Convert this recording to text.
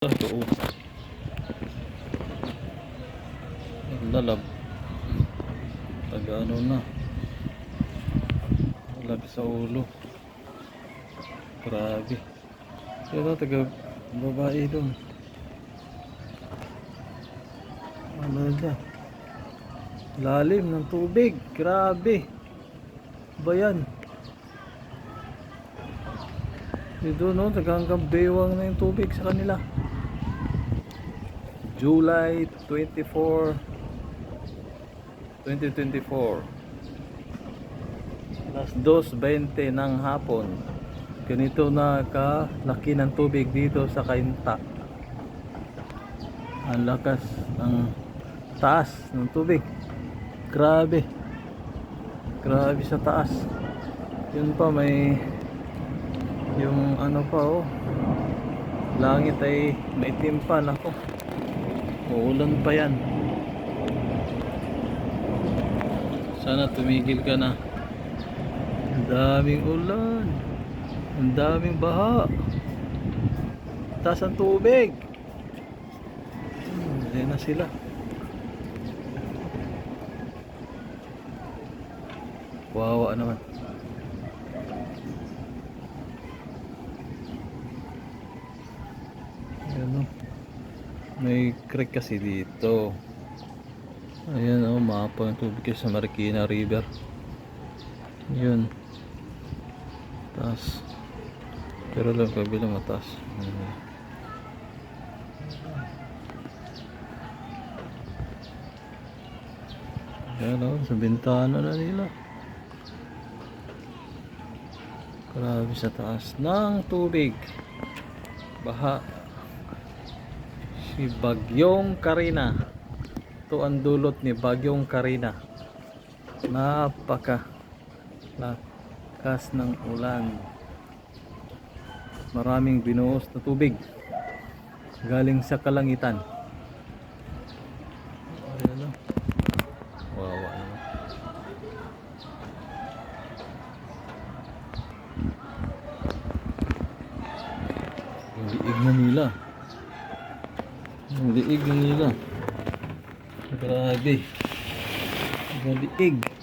Ah, doon. Lalab. Taga ano na. Lag sa ulo. Grabe. Pero taga babae doon. Ano dyan? Lalim ng tubig. Grabe. Ba yan? Dito no, hanggang bewang na yung tubig sa kanila. July 24 2024 Alas 2.20 ng hapon. Ganito na kalaki ng tubig dito sa Kainta. Ang lakas ng taas ng tubig. Grabe. Grabe sa taas. Yun pa may ano pa oh Langit ay maitim pa nako Uulan pa yan. Sana tumigil ka na. Ang daming ulan. Ang daming baha. Taas ang tubig. Hmm, na sila. Wawa naman. Ayan o. May creek kasi dito. Ayan oh, mapa ng tubig sa Marikina River. Yun. Taas. Pero lang kabilang mataas. Ayan. Ayan oh, sa bintana na nila. Grabe sa taas ng tubig. Baha si Bagyong Karina. Ito ang dulot ni Bagyong Karina. Napaka lakas ng ulan. Maraming binuhos na tubig galing sa kalangitan. Wawa naman. Ang liig na nila. Ang liig na nila. Grabe. Ang liig.